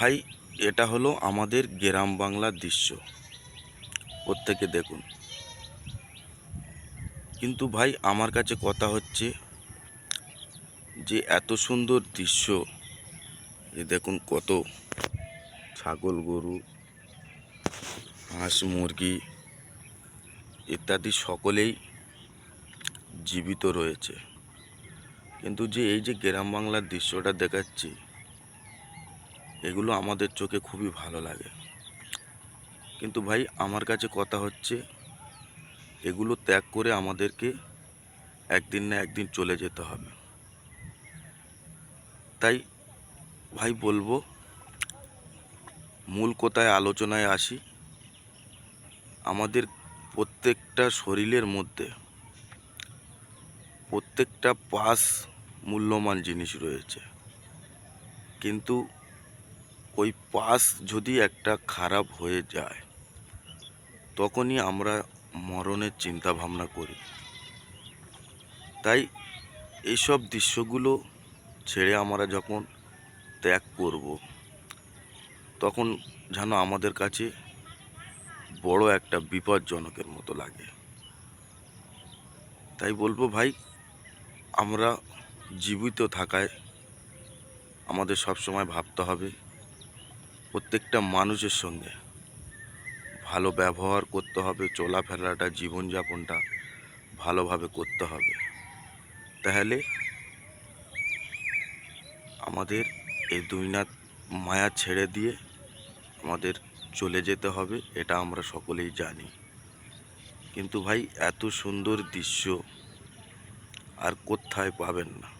ভাই, এটা হলো আমাদের গ্রাম বাংলার দৃশ্য। প্রত্যেকে দেখুন। কিন্তু ভাই, আমার কাছে কথা হচ্ছে যে, এত সুন্দর দৃশ্য, এ দেখুন কত। ছাগল, গরু, হাঁস, মুরগি ইত্যাদি সকলেই জীবিত রয়েছে। কিন্তু যে, এই যে গ্রাম বাংলার দৃশ্যটা দেখাচ্ছি এগুলো আমাদের চোখে খুবই ভালো লাগে। কিন্তু ভাই, আমার কাছে কথা হচ্ছে, এগুলো ত্যাগ করে আমাদেরকে একদিন না একদিন চলে যেতে হবে। তাই ভাই বলব, মূল কোথায় আলোচনায় আসি, আমাদের প্রত্যেকটা শরীরের মধ্যে প্রত্যেকটা পাস মূল্যমান জিনিস রয়েছে। কিন্তু ওই পাস যদি একটা খারাপ হয়ে যায়, তখনই আমরা মরণের চিন্তা ভাবনা করি। তাই এইসব দৃশ্যগুলো ছেড়ে আমরা যখন ত্যাগ করব, তখন যেন আমাদের কাছে বড় একটা বিপজ্জনকের মতো লাগে। তাই বলব ভাই, আমরা জীবিত থাকায় আমাদের সবসময় ভাবতে হবে প্রত্যেকটা মানুষের সঙ্গে। ভালো ব্যবহার করতে হবে, চলাফেরাটা, জীবনযাপনটা ভালোভাবে করতে হবে। তাহলে আমাদের এই দুনিয়ার মায়া ছেড়ে দিয়ে আমাদের চলে যেতে হবে, এটা আমরা সকলেই জানি। কিন্তু ভাই, এত সুন্দর দৃশ্য আর কোথায় পাবেন না।